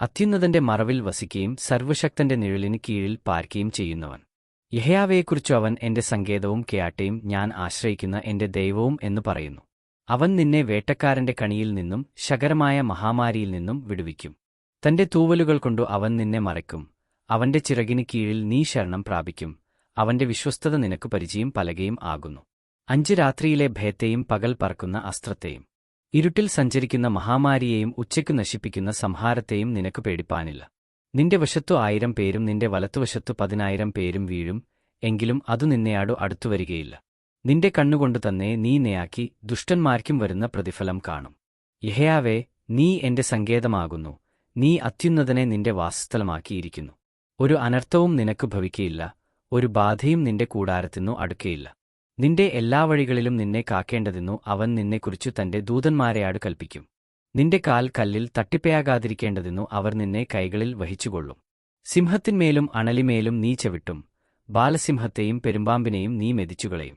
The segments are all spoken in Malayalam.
അത്യുന്നതന്റെ മറവിൽ വസിക്കുകയും സർവശക്തന്റെ നിഴലിന് കീഴിൽ പാർക്കുകയും ചെയ്യുന്നവൻ. യഹയാവയെക്കുറിച്ചു അവൻ എന്റെ സങ്കേതവും കേയാട്ടയും ഞാൻ ആശ്രയിക്കുന്ന എന്റെ ദൈവവും എന്ന് പറയുന്നു. അവൻ നിന്നെ വേട്ടക്കാരന്റെ കണിയിൽ നിന്നും ശകരമായ മഹാമാരിയിൽ നിന്നും വിടുവിക്കും. തന്റെ തൂവലുകൾ കൊണ്ടു അവൻ നിന്നെ മറയ്ക്കും. അവന്റെ ചിറകിന് കീഴിൽ നീ ശരണം പ്രാപിക്കും. അവന്റെ വിശ്വസ്തത നിനക്ക് പരിചയം പലകയും ആകുന്നു. അഞ്ച് രാത്രിയിലെ ഭയത്തെയും പകൽ പറക്കുന്ന അസ്ത്രത്തെയും. ഇരുട്ടിൽ സഞ്ചരിക്കുന്ന മഹാമാരിയെയും ഉച്ചയ്ക്കു നശിപ്പിക്കുന്ന സംഹാരത്തെയും നിനക്ക് പേടിപ്പാനില്ല. നിന്റെ വശത്തു ആയിരം പേരും നിന്റെ വലത്തുവശത്തു പതിനായിരം പേരും വീഴും എങ്കിലും അതു നിന്നെയാടു അടുത്തുവരികയില്ല നിന്റെ കണ്ണുകൊണ്ടു തന്നെ നീ നെയാക്കി ദുഷ്ടന്മാർക്കും വരുന്ന പ്രതിഫലം കാണും. യഹയാവേ നീ എന്റെ സങ്കേതമാകുന്നു. നീ അത്യുന്നതനെ നിന്റെ വാസസ്ഥലമാക്കിയിരിക്കുന്നു. ഒരു അനർത്ഥവും നിനക്ക് ഭവിക്കയില്ല. ഒരു ബാധയും നിന്റെ കൂടാരത്തിനു അടുക്കയില്ല. നിന്റെ എല്ലാ വഴികളിലും നിന്നെ കാക്കേണ്ടതെന്നു അവൻ നിന്നെക്കുറിച്ച് തന്റെ ദൂതന്മാരെയാട് കൽപ്പിക്കും നിന്റെ കാൽ കല്ലിൽ തട്ടിപ്പയാകാതിരിക്കേണ്ടതെന്നു അവർ നിന്നെ കൈകളിൽ വഹിച്ചുകൊള്ളും. സിംഹത്തിന്മേലും അണലിമേലും നീ ചവിട്ടും. ബാലസിംഹത്തെയും പെരുമ്പാമ്പിനെയും നീ മെതിച്ചുകളയും.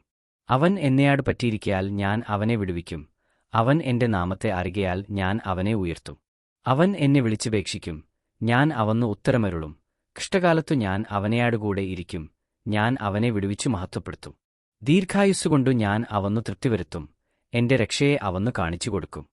അവൻ എന്നെയാട് പറ്റിയിരിക്കയാൽ ഞാൻ അവനെ വിടുവിക്കും. അവൻ എന്റെ നാമത്തെ അറികയാൽ ഞാൻ അവനെ ഉയർത്തും. അവൻ എന്നെ വിളിച്ചുപേക്ഷിക്കും. ഞാൻ അവന്ന് ഉത്തരമരുളും. കഷ്ടകാലത്തു ഞാൻ അവനെയാടുകൂടെ ഇരിക്കും. ഞാൻ അവനെ വിടുവിച്ചു മഹത്വപ്പെടുത്തും. ദീർഘായുസ്സുകൊണ്ടു ഞാൻ അവന്നു തൃപ്തി വരുത്തും എന്റെ രക്ഷയെ അവന്നു കാണിച്ചു കൊടുക്കും